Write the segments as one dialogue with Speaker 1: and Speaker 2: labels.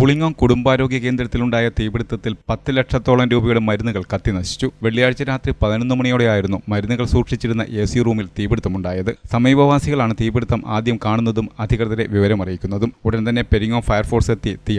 Speaker 1: പുളിങ്ങം കുടുംബാരോഗ്യ കേന്ദ്രത്തിലുണ്ടായ തീപിടുത്തത്തിൽ പത്ത് ലക്ഷത്തോളം രൂപയുടെ മരുന്നുകൾ കത്തിനശിച്ചു വെള്ളിയാഴ്ച രാത്രി പതിനൊന്ന് മണിയോടെയായിരുന്നു മരുന്നുകൾ സൂക്ഷിച്ചിരുന്ന എ സി റൂമിൽ തീപിടുത്തമുണ്ടായത്. സമീപവാസികളാണ് തീപിടുത്തം ആദ്യം കാണുന്നതും അധികൃതരെ വിവരമറിയിക്കുന്നതും. ഉടൻ തന്നെ പെരിങ്ങോം ഫയർഫോഴ്സ് എത്തി തീ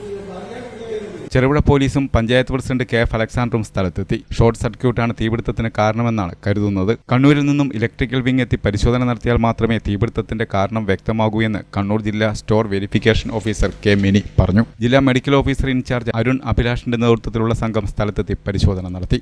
Speaker 1: ചെറുപുഴ പോലീസും പഞ്ചായത്ത് പ്രസിഡന്റ് കെ എഫ് അലക്സാണ്ടറും സ്ഥലത്തെത്തി. ഷോർട്ട് സർക്യൂട്ടാണ് തീപിടുത്തത്തിന് കാരണമെന്നാണ് കരുതുന്നത്. കണ്ണൂരിൽ നിന്നും ഇലക്ട്രിക്കൽ വിംഗ് എത്തി പരിശോധന നടത്തിയാൽ മാത്രമേ തീപിടുത്തത്തിന്റെ കാരണം വ്യക്തമാകൂ എന്ന് കണ്ണൂർ ജില്ലാ store verification officer K Mini പറഞ്ഞു. ജില്ലാ മെഡിക്കൽ ഓഫീസർ ഇൻചാർജ് അരുൺ അഭിലാഷിന്റെ നേതൃത്വത്തിലുള്ള സംഘം സ്ഥലത്തെത്തി പരിശോധന നടത്തി.